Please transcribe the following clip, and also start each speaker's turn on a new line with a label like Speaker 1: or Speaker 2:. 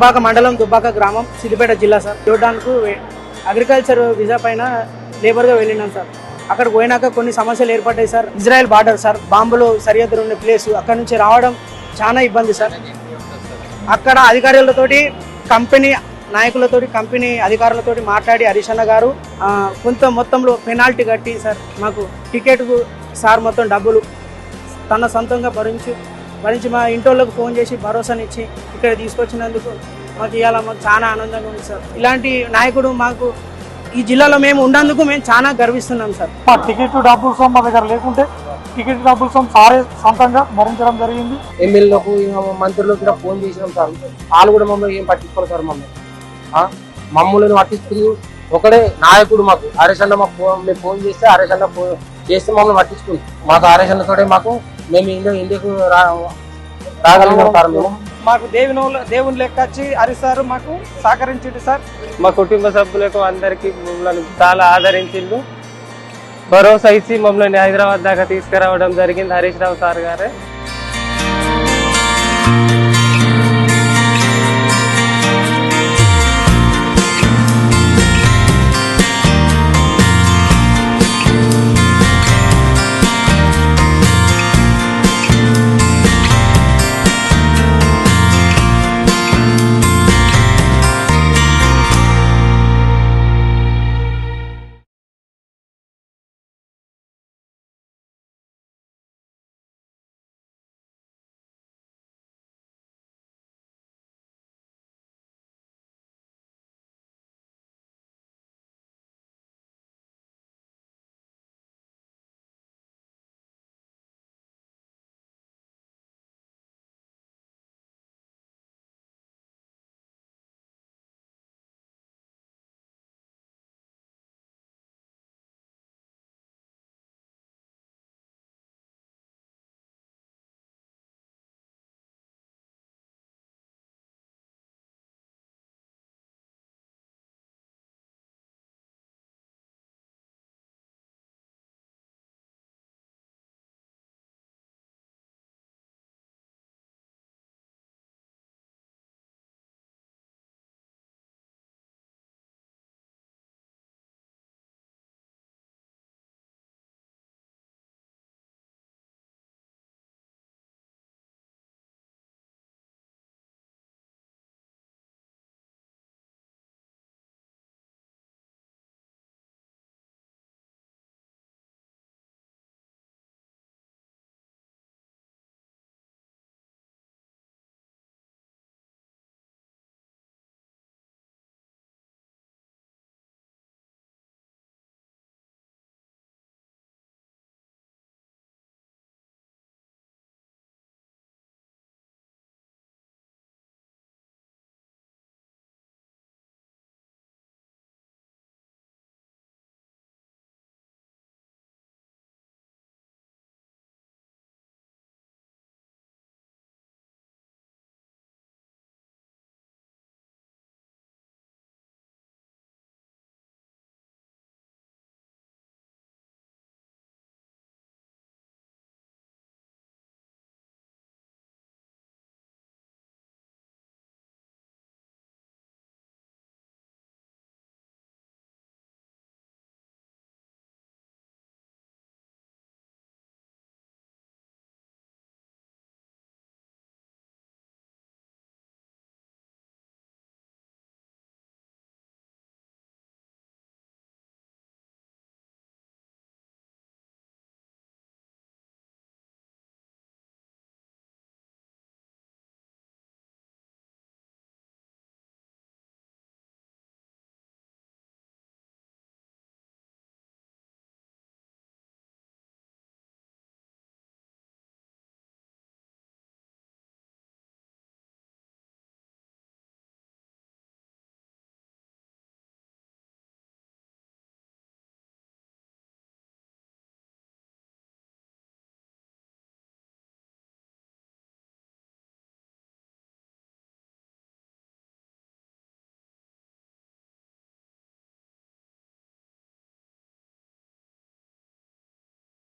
Speaker 1: దుబ్బాక మండలం దుబ్బాక గ్రామం సిద్దిపేట జిల్లా సార్. చూడడానికి అగ్రికల్చర్ వీసా పైన లేబర్గా వెళ్ళినాం సార్. అక్కడికి పోయినాక కొన్ని సమస్యలు ఏర్పడ్డాయి సార్. Israel border sir. బాంబులు సరిహద్దులు ఉన్న ప్లేస్. అక్కడ నుంచి రావడం చాలా ఇబ్బంది సార్. అక్కడ అధికారులతోటి కంపెనీ నాయకులతోటి కంపెనీ అధికారులతోటి మాట్లాడి హరీష్ గారు కొంత మొత్తంలో పెనాల్టీ కట్టి సార్ మాకు టికెట్కు సార్ మొత్తం డబ్బులు తన సొంతంగా భరించి భరించి మా ఇంటోళ్ళకు ఫోన్ చేసి భరోసానిచ్చి ఇక్కడ తీసుకొచ్చినందుకు మాకు ఇవాళ మాకు చాలా ఆనందంగా ఉంది సార్. ఇలాంటి నాయకుడు మాకు ఈ జిల్లాలో మేము ఉన్నందుకు మేము చాలా గర్విస్తున్నాం సార్.
Speaker 2: మా టికెట్ డబ్బులు సొమ్ము మా దగ్గర లేకుంటే టికెట్ డబ్బులు సొమ్ము సారే సొంతంగా భరించడం జరిగింది.
Speaker 3: ఎమ్మెల్యేలకు మంత్రులకు కూడా ఫోన్ చేసినాం సార్. వాళ్ళు కూడా మమ్మల్ని ఏం పట్టించుకోరు సార్ మమ్మల్ని. ఆ? మమ్మల్ని పట్టించుకుని ఒకడే నాయకుడు మాకు హరీష్ అన్న మాకు ఫోన్ మేము ఫోన్ చేస్తే హరీష్ అన్న ఫోన్ చేస్తే మమ్మల్ని పట్టించుకుంది మాకు హరీష్ అన్నతోటే మాకు మేము ఇండియా ఇండియాకు రా రాగలిగినాం సార్ మేము.
Speaker 2: మాకు దేవుని దేవుని లెక్క వచ్చి హరీష్ సార్ మాకు సహకరించిండు సార్.
Speaker 4: మా కుటుంబ సభ్యులకు అందరికీ మమ్మల్ని చాలా ఆదరించిండు. భరోసా ఇచ్చి మమ్మల్ని హైదరాబాద్ దాకా తీసుకురావడం జరిగింది హరీష్ రావు సార్ గారే.